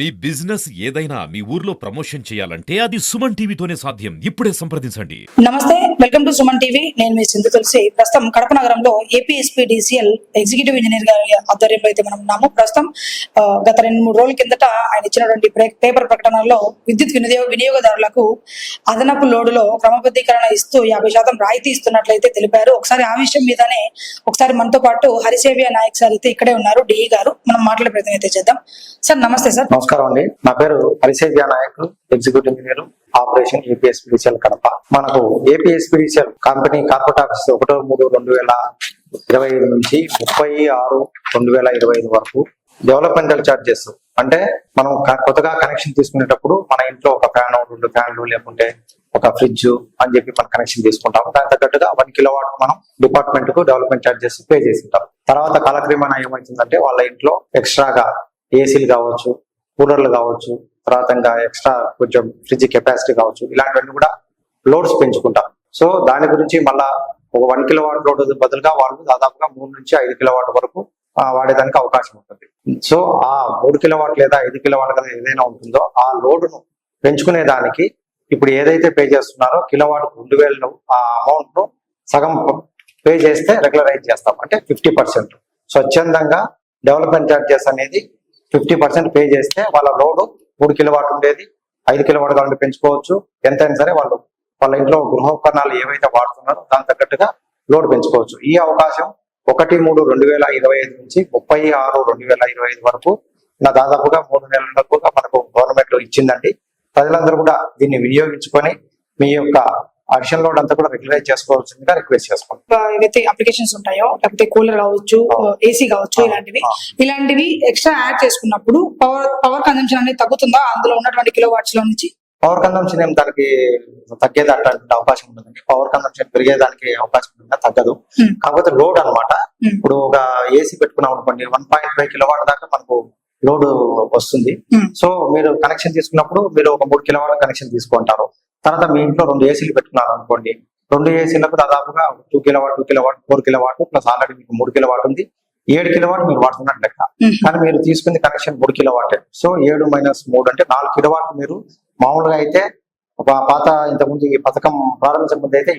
మీ business ఏదైనా మీ ఊర్లో promotion చేయాలంటే అది సుమన్ టీవీతోనే సాధ్యం. ఇప్పుడే సంప్రదించండి. నమస్తే వెల్కమ్ టు సుమన్ టీవీ. నేను మీ సింధు తులసి. ప్రస్తుతం కడప నగరంలో ఏపీఎస్పీ డిసిఎల్ ఎగ్జిక్యూటివ్ ఇంజనీర్ గారి ఆధ్వర్యంలో అయితే మనం ఉన్నాము. ప్రస్తుతం గత రెండు మూడు రోజుల కిందట ఆయన ఇచ్చినటువంటి ప్రే- పేపర్ ప్రకటనలో విద్యుత్ వినియోగ వినియోగదారులకు అదనపు లోడులో క్రమబద్ధీకరణ ఇస్తూ యాభై శాతం రాయితీ ఇస్తున్నట్లయితే తెలిపారు. ఒకసారి ఆ విషయం మీదనే ఒకసారి మనతో పాటు హరిసేవియా నాయక్ సార్ అయితే ఇక్కడే ఉన్నారు. డిఈ గారు. మనం మాట్లాడే ప్రయత్నం అయితే చేద్దాం. సార్ నమస్తే సార్. నమస్కారం అండి. నా పేరు Harisevya Nayak executive engineer operation APSPDCL Kadapa. మనకు ఏపీఎస్పీడీసీఎల్ కంపెనీ కార్పొరేట్ ఆఫీస్ ఒకటో మూడు రెండు వేల ఇరవై ఐదు నుంచి ముప్పై ఆరు రెండు వేల ఇరవై ఐదు వరకు డెవలప్మెంటల్ ఛార్జెస్ అంటే మనం కొత్తగా కనెక్షన్ తీసుకునేటప్పుడు మన ఇంట్లో ఒక ఫ్యాన్ రెండు ఫ్యాన్లు లేకుంటే ఒక ఫ్రిడ్జ్ అని చెప్పి మనం కనెక్షన్ తీసుకుంటాం దాని తగ్గట్టుగా వన్ కిలో వాట్ మనం డిపార్ట్మెంట్కు డెవలప్మెంట్ చార్జెస్ పే చేసి ఉంటాం. తర్వాత కాలక్రమేణా ఏమవుతుందంటే వాళ్ళ ఇంట్లో ఎక్స్ట్రాగా ఏసీలు కావచ్చు కూలర్లు కావచ్చు తర్వాత ఇంకా ఎక్స్ట్రా కొంచెం ఫ్రిడ్జ్ కెపాసిటీ కావచ్చు ఇలాంటివన్నీ కూడా లోడ్స్ పెంచుకుంటారు. సో దాని గురించి మళ్ళా ఒక వన్ కిలో వాట్ లోడ్ బదులుగా వాళ్ళు దాదాపుగా మూడు నుంచి ఐదు కిలో వాట్ వరకు వాడేదానికి అవకాశం ఉంటుంది. సో ఆ మూడు కిలో వాట్ లేదా ఐదు కిలో వాట్ కదా ఏదైనా ఉంటుందో ఆ లోడ్ను పెంచుకునే దానికి ఇప్పుడు ఏదైతే పే చేస్తున్నారో కిలో వాట్ రెండు వేలను ఆ అమౌంట్ను సగం పే చేస్తే రెగ్యులరైజ్ చేస్తాం. అంటే ఫిఫ్టీ పర్సెంట్ స్వచ్ఛందంగా డెవలప్మెంట్ చార్జెస్ అనేది ఫిఫ్టీ పర్సెంట్ పే చేస్తే వాళ్ళ లోడ్ మూడు కిలోవాట్ ఉండేది ఐదు కిలో వాట్ కావాలంటే పెంచుకోవచ్చు. ఎంతైనా సరే వాళ్ళు వాళ్ళ ఇంట్లో గృహోపకరణాలు ఏవైతే వాడుతున్నారో దాని తగ్గట్టుగా లోడ్ పెంచుకోవచ్చు. ఈ అవకాశం ఒకటి మూడు రెండు వేల ఇరవై ఐదు నుంచి ముప్పై ఆరు రెండు వేల ఇరవై ఐదు వరకు నా దాదాపుగా మూడు నెలలకు మనకు గవర్నమెంట్ ఇచ్చిందండి. ప్రజలందరూ కూడా దీన్ని వినియోగించుకొని మీ యొక్క అడిషన్ లోడ్ అంతా కూడా రెగ్యులైజ్ చేసుకోవాల్సిందిగా రిక్వెస్ట్ చేసుకోండి ఏవైతే అప్లికేషన్స్ ఉంటాయో లేకపోతే కూలర్ కావచ్చు. ఏసీ కావచ్చు. ఇలాంటివి. ఇలాంటివి ఎక్స్ట్రా యాడ్ చేసుకున్నప్పుడు పవర్ పవర్ కన్సంప్షన్ అనేది తగ్గుతుందా అందులో ఉన్నటువంటి కిలో వాట్స్లో నుంచి పవర్ కన్సంప్షన్ ఏం దానికి తగ్గేది అట్లాంటి అవకాశం ఉంటుందండి పవర్ కన్సంప్షన్ పెరిగేదానికి అవకాశం ఉంటుంది తగ్గదు. కాకపోతే లోడ్ అన్నమాట Hmm. ఇప్పుడు ఒక ఏసీ పెట్టుకున్నాం అనుకోండి one point five kilo watt దాకా మనకు లోడ్ వస్తుంది. సో మీరు కనెక్షన్ తీసుకున్నప్పుడు మీరు ఒక మూడు కిలో వాట్ కనెక్షన్ తీసుకుంటారు తర్వాత మీ ఇంట్లో రెండు ఏసీలు పెట్టుకున్నారు అనుకోండి. రెండు ఏసీలకు దాదాపుగా two kilowatt two kilowatt four kilowatt plus already మీకు మూడు కిలో వాట్ ఉంది. ఏడు కిలో వాట్ మీరు వాడుతున్నట్టు లెక్క. కానీ మీరు తీసుకునే కనెక్షన్ మూడు కిలో వాట్ సో ఏడు మైనస్ మూడు అంటే నాలుగు కిలో వాట్ మీరు మామూలుగా అయితే ఒక పాత ఇంతకుముందు ఈ పథకం ప్రారంభించక ముందు అయితే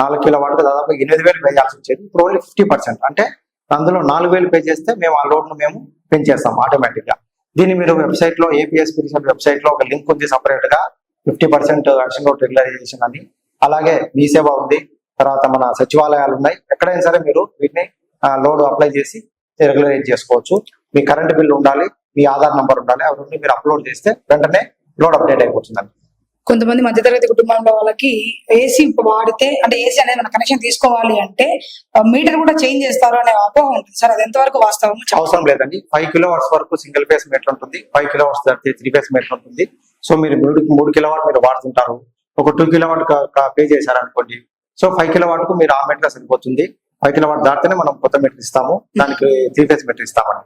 నాలుగు కిలో వాట్ దాదాపు ఎనిమిది వేలు పే చేయాల్సి వచ్చేది. ఇప్పుడు ఓన్లీ ఫిఫ్టీ పర్సెంట్ అంటే అందులో నాలుగు వేలు పే చేస్తే మేము ఆ లోడ్ను మేము పెంచేస్తాం ఆటోమేటిక్గా. దీన్ని మీరు వెబ్సైట్లో ఏపీఎస్ వెబ్సైట్లో ఒక లింక్ ఉంది సపరేట్గా. Fifty percent addition load regularization అని అలాగే మీ సేవ ఉంది. తర్వాత మన సచివాలయాలు ఉన్నాయి. ఎక్కడైనా సరే మీరు వీటిని లోడ్ అప్లై చేసి రెగ్యులరైజ్ చేసుకోవచ్చు. మీ కరెంట్ బిల్ ఉండాలి మీ ఆధార్ నంబర్ ఉండాలి అవన్నీ మీరు అప్లోడ్ చేస్తే వెంటనే లోడ్ అప్డేట్ అయిపోతుందండి. కొంతమంది మధ్యతరగతి కుటుంబంలో వాళ్ళకి ఏసీ వాడితే అంటే ఏసీ అనేది మన కనెక్షన్ తీసుకోవాలి అంటే మీటర్ కూడా చేంజ్ చేస్తారు అనే అపోహ ఉంటుంది. సార్ అది ఎంతవరకు వాస్తవం? అవసరం లేదండి. ఫైవ్ కిలో వరకు సింగిల్ ఫేస్ మీటర్ ఉంటుంది. ఫైవ్ కిలో దాటితే త్రీ ఫేస్ మీటర్ ఉంటుంది. సో మీరు మూడు మూడు కిలోవాట్ మీరు వాడుతుంటారు. ఒక టూ కిలోవాట్ పే చేశారనుకోండి. సో ఫైవ్ కిలో కు మీరు ఆ మీటర్ సరిపోతుంది. ఫైవ్ కిలోవాట్ దాటితేనే మనం కొత్త మెటర్ ఇస్తాము. దానికి త్రీ ఫేజ్ మీటర్ ఇస్తామండి.